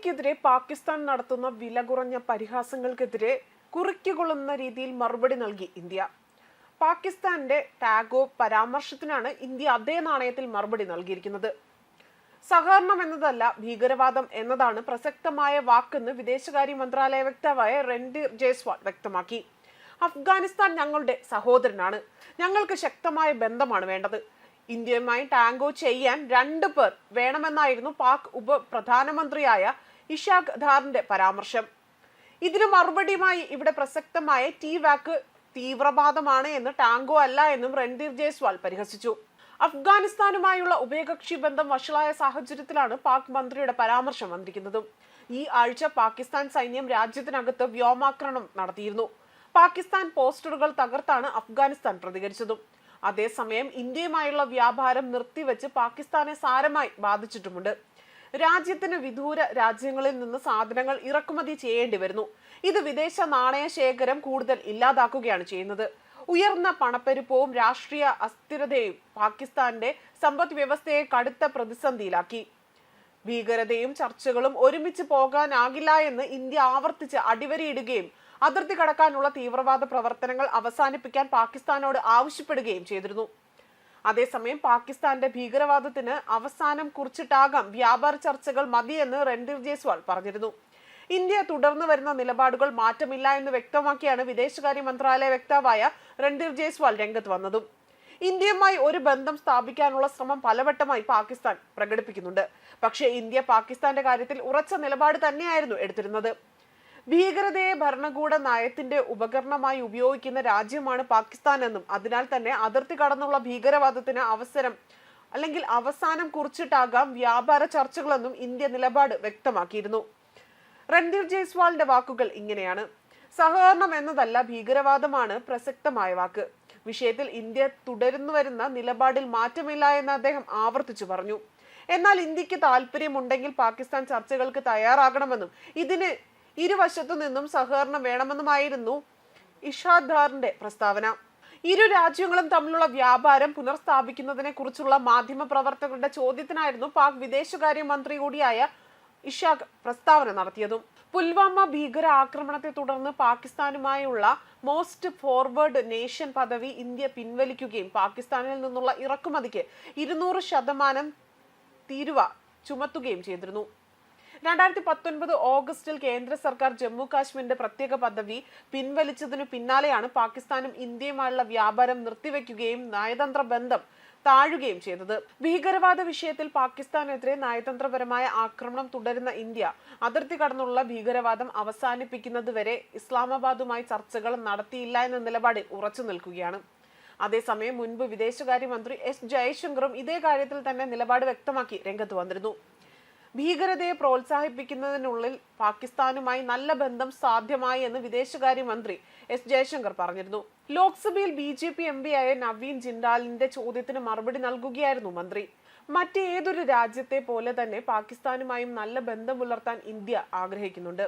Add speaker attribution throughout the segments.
Speaker 1: ഇന്ത്യക്കെതിരെ പാകിസ്ഥാൻ നടത്തുന്ന വില കുറഞ്ഞ പരിഹാസങ്ങൾക്കെതിരെ കുറിക്കുകൊള്ളുന്ന രീതിയിൽ മറുപടി നൽകി ഇന്ത്യ. പാകിസ്ഥാന്റെ ടാഗോ പരാമർശത്തിനാണ് ഇന്ത്യ അതേ നാണയത്തിൽ മറുപടി നൽകിയിരിക്കുന്നത്. സഹകരണം എന്നതല്ല ഭീകരവാദം എന്നതാണ് പ്രസക്തമായ വാക്കെന്ന് വിദേശകാര്യ മന്ത്രാലയ വക്താവായ രൺധീർ ജയ്സ്വാൾ വ്യക്തമാക്കി. അഫ്ഗാനിസ്ഥാൻ ഞങ്ങളുടെ സഹോദരനാണ്. ഞങ്ങൾക്ക് ശക്തമായ ബന്ധമാണ് വേണ്ടത്. ഇന്ത്യയുമായി ടാങ്കോ ചെയ്യാൻ രണ്ടു പേർ വേണമെന്നായിരുന്നു പാക് ഉപ പ്രധാനമന്ത്രിയായ ഇഷാഖ് ധാറിന്റെ പരാമർശം. ഇതിന് മറുപടിയുമായി ഇവിടെ പ്രസക്തമായ ടി വാക്ക് തീവ്രവാദമാണ് എന്ന് ടാങ്കോ അല്ല എന്നും രൺധീർ ജയ്സ്വാൾ പരിഹസിച്ചു. അഫ്ഗാനിസ്ഥാനുമായുള്ള ഉഭയകക്ഷി ബന്ധം വഷളായ സാഹചര്യത്തിലാണ് പാക് മന്ത്രിയുടെ പരാമർശം വന്നിരിക്കുന്നതും. ഈ ആഴ്ച പാകിസ്ഥാൻ സൈന്യം രാജ്യത്തിനകത്ത് വ്യോമാക്രമണം നടത്തിയിരുന്നു. പാകിസ്ഥാൻ പോസ്റ്ററുകൾ തകർത്താണ് അഫ്ഗാനിസ്ഥാൻ പ്രതികരിച്ചതും. അതേസമയം ഇന്ത്യയുമായുള്ള വ്യാപാരം നിർത്തിവെച്ച് പാകിസ്ഥാനെ സാരമായി ബാധിച്ചിട്ടുമുണ്ട്. രാജ്യത്തിന് വിദൂര രാജ്യങ്ങളിൽ നിന്ന് സാധനങ്ങൾ ഇറക്കുമതി ചെയ്യേണ്ടി വരുന്നു. ഇത് വിദേശ നാണയ ശേഖരം കൂടുതൽ ഇല്ലാതാക്കുകയാണ് ചെയ്യുന്നത്. ഉയർന്ന പണപ്പെരുപ്പവും രാഷ്ട്രീയ അസ്ഥിരതയും പാകിസ്ഥാന്റെ സമ്പദ് വ്യവസ്ഥയെ കടുത്ത പ്രതിസന്ധിയിലാക്കി. ഭീകരതയും ചർച്ചകളും ഒരുമിച്ച് പോകാനാകില്ല എന്ന് ഇന്ത്യ ആവർത്തിച്ച് അടിവരയിടുകയും അതിർത്തി കടക്കാനുള്ള തീവ്രവാദ പ്രവർത്തനങ്ങൾ അവസാനിപ്പിക്കാൻ പാകിസ്ഥാനോട് ആവശ്യപ്പെടുകയും ചെയ്തിരുന്നു. അതേസമയം പാകിസ്ഥാന്റെ ഭീകരവാദത്തിന് അവസാനം കുറിച്ചിട്ടാകാം വ്യാപാര ചർച്ചകൾ മതിയെന്ന് രൺധീർ ജയ്സ്വാൾ പറഞ്ഞിരുന്നു. ഇന്ത്യ തുടർന്നു വരുന്ന നിലപാടുകൾ മാറ്റമില്ല എന്ന് വ്യക്തമാക്കിയാണ് വിദേശകാര്യ മന്ത്രാലയ വക്താവായ രൺധീർ ജയ്സ്വാൾ രംഗത്ത് വന്നതും. ഇന്ത്യയുമായി ഒരു ബന്ധം സ്ഥാപിക്കാനുള്ള ശ്രമം പലവട്ടമായി പാകിസ്ഥാൻ പ്രകടിപ്പിക്കുന്നുണ്ട്. പക്ഷേ ഇന്ത്യ പാകിസ്ഥാന്റെ കാര്യത്തിൽ ഉറച്ച നിലപാട് തന്നെയായിരുന്നു എടുത്തിരുന്നത്. ഭീകരതയെ ഭരണകൂട നയത്തിന്റെ ഉപകരണമായി ഉപയോഗിക്കുന്ന രാജ്യമാണ് പാകിസ്ഥാൻ എന്നും അതിനാൽ തന്നെ അതിർത്തി കടന്നുള്ള ഭീകരവാദത്തിന് അവസരം അല്ലെങ്കിൽ അവസാനം കുറിച്ചിട്ടാകാം വ്യാപാര ചർച്ചകളെന്നും ഇന്ത്യ നിലപാട് വ്യക്തമാക്കിയിരുന്നു. രൺധീർ ജയ്സ്വാളിന്റെ വാക്കുകൾ ഇങ്ങനെയാണ്. സഹകരണം എന്നതല്ല ഭീകരവാദമാണ് പ്രസക്തമായ വാക്ക്. വിഷയത്തിൽ ഇന്ത്യ തുടരുന്നു വരുന്ന നിലപാടിൽ മാറ്റമില്ല എന്ന് അദ്ദേഹം ആവർത്തിച്ചു പറഞ്ഞു. എന്നാൽ ഇന്ത്യയ്ക്ക് താല്പര്യമുണ്ടെങ്കിൽ പാകിസ്ഥാൻ ചർച്ചകൾക്ക് തയ്യാറാകണമെന്നും ഇതിന് ഇരുവശത്തു നിന്നും സഹകരണം വേണമെന്നുമായിരുന്നു ഇഷാദാറിന്റെ പ്രസ്താവന. ഇരു രാജ്യങ്ങളും തമ്മിലുള്ള വ്യാപാരം പുനഃസ്ഥാപിക്കുന്നതിനെ കുറിച്ചുള്ള മാധ്യമ പ്രവർത്തകരുടെ ചോദ്യത്തിനായിരുന്നു പാക് വിദേശകാര്യ മന്ത്രി കൂടിയായ ഇഷാഖ് പ്രസ്താവന നടത്തിയതും. പുൽവാമ ഭീകര ആക്രമണത്തെ തുടർന്ന് പാകിസ്ഥാനുമായുള്ള മോസ്റ്റ് ഫോർവേഡ് നേഷൻ പദവി ഇന്ത്യ പിൻവലിക്കുകയും പാകിസ്ഥാനിൽ നിന്നുള്ള ഇറക്കുമതിക്ക് ഇരുന്നൂറ് ശതമാനം തീരുവ ചുമത്തുകയും ചെയ്തിരുന്നു. രണ്ടായിരത്തി പത്തൊൻപത് ഓഗസ്റ്റിൽ കേന്ദ്ര സർക്കാർ ജമ്മു കാശ്മീരിന്റെ പ്രത്യേക പദവി പിൻവലിച്ചതിനു പിന്നാലെയാണ് പാകിസ്ഥാനും ഇന്ത്യയുമായുള്ള വ്യാപാരം നിർത്തിവെക്കുകയും നയതന്ത്ര ബന്ധം താഴുകയും ചെയ്തത്. ഭീകരവാദ വിഷയത്തിൽ പാകിസ്ഥാനെതിരെ നയതന്ത്രപരമായ ആക്രമണം തുടരുന്ന ഇന്ത്യ അതിർത്തി കടന്നുള്ള ഭീകരവാദം അവസാനിപ്പിക്കുന്നതുവരെ ഇസ്ലാമാബാദുമായി ചർച്ചകൾ നടത്തിയില്ല എന്ന നിലപാടിൽ ഉറച്ചു നിൽക്കുകയാണ്. അതേസമയം മുൻപ് വിദേശകാര്യമന്ത്രി എസ് ജയശങ്കറും ഇതേ കാര്യത്തിൽ തന്നെ നിലപാട് വ്യക്തമാക്കി രംഗത്ത് വന്നിരുന്നു. ഭീകരതയെ പ്രോത്സാഹിപ്പിക്കുന്നതിനുള്ളിൽ പാകിസ്ഥാനുമായി നല്ല ബന്ധം സാധ്യമായി എന്ന് വിദേശകാര്യമന്ത്രി എസ് ജയശങ്കർ പറഞ്ഞിരുന്നു. ലോക്സഭയിൽ ബി ജെ പി എം ആയ നവീൻ ജിൻഡാലിന്റെ ചോദ്യത്തിന് മറുപടി നൽകുകയായിരുന്നു മന്ത്രി. മറ്റ് ഏതൊരു രാജ്യത്തെ പോലെ തന്നെ പാകിസ്ഥാനുമായും നല്ല ബന്ധം പുലർത്താൻ ഇന്ത്യ ആഗ്രഹിക്കുന്നുണ്ട്.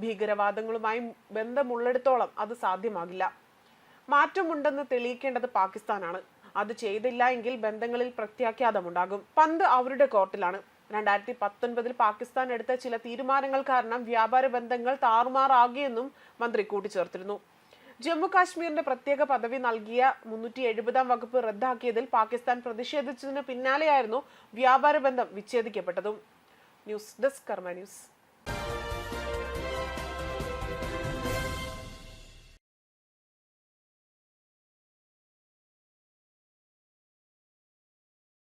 Speaker 1: ഭീകരവാദങ്ങളുമായി ബന്ധമുള്ളിടത്തോളം അത് സാധ്യമാകില്ല. മാറ്റമുണ്ടെന്ന് തെളിയിക്കേണ്ടത് പാകിസ്ഥാനാണ്. അത് ചെയ്തില്ല എങ്കിൽ ബന്ധങ്ങളിൽ പ്രത്യാഘാതമുണ്ടാകും. പന്ത് അവരുടെ കോർട്ടിലാണ്. രണ്ടായിരത്തി പത്തൊൻപതിൽ പാകിസ്ഥാൻ എടുത്ത ചില തീരുമാനങ്ങൾ കാരണം വ്യാപാര ബന്ധങ്ങൾ താറുമാറാകിയെന്നും മന്ത്രി കൂട്ടിച്ചേർത്തിരുന്നു. ജമ്മു കാശ്മീരിന്റെ പ്രത്യേക പദവി നൽകിയ മുന്നൂറ്റി എഴുപതാം വകുപ്പ് റദ്ദാക്കിയതിൽ പാകിസ്ഥാൻ പ്രതിഷേധിച്ചതിന് പിന്നാലെയായിരുന്നു വ്യാപാര ബന്ധം വിച്ഛേദിക്കപ്പെട്ടതും. News desk Karma news.